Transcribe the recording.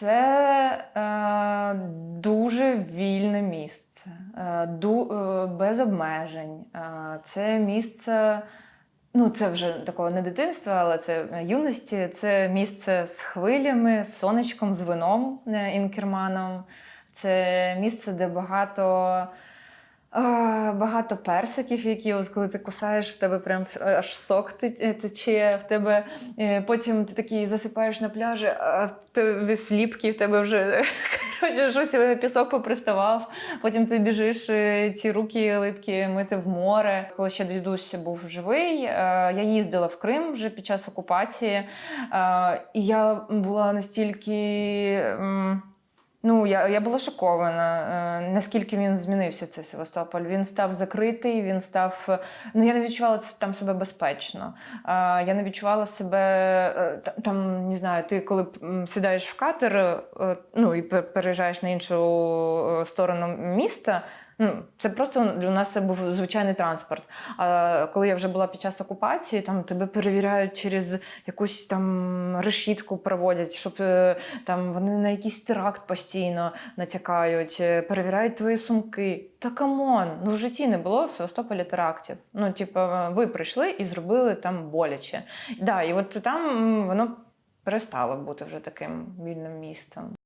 Це е, дуже вільне місце, е, ду, е, без обмежень. Е, це місце, ну це вже такого не дитинства, але це юності. Це місце з хвилями, з сонечком, з вином е, інкерманом. Це місце, де багато. Багато персиків, які ось коли ти кусаєш, в тебе прям аж сок тече, в тебе е, потім ти такий засипаєш на пляжі, а в тебе сліпки, в тебе вже коротше, щось е, пісок поприставав. Потім ти біжиш е, ці руки липкі мити в море. Коли ще дідусь був живий, е, я їздила в Крим вже під час окупації, е, і я була настільки. Ну, я, я була шокована, е, наскільки він змінився цей Севастополь. Він став закритий, він став. е, Ну, я не відчувала там себе безпечно. Е, Я не відчувала себе е, там, не знаю, ти коли сідаєш в катер, е, ну і пер- переїжджаєш на іншу е, сторону міста. Ну, це просто для нас це був звичайний транспорт. А коли я вже була під час окупації, там тебе перевіряють через якусь там решітку проводять, щоб е, там вони на якийсь теракт постійно натякають, е, перевіряють твої сумки. Та камон, ну в житті не було в Севастополі терактів. Ну, типу, ви прийшли і зробили там боляче. Да, і от там воно перестало бути вже таким вільним містом.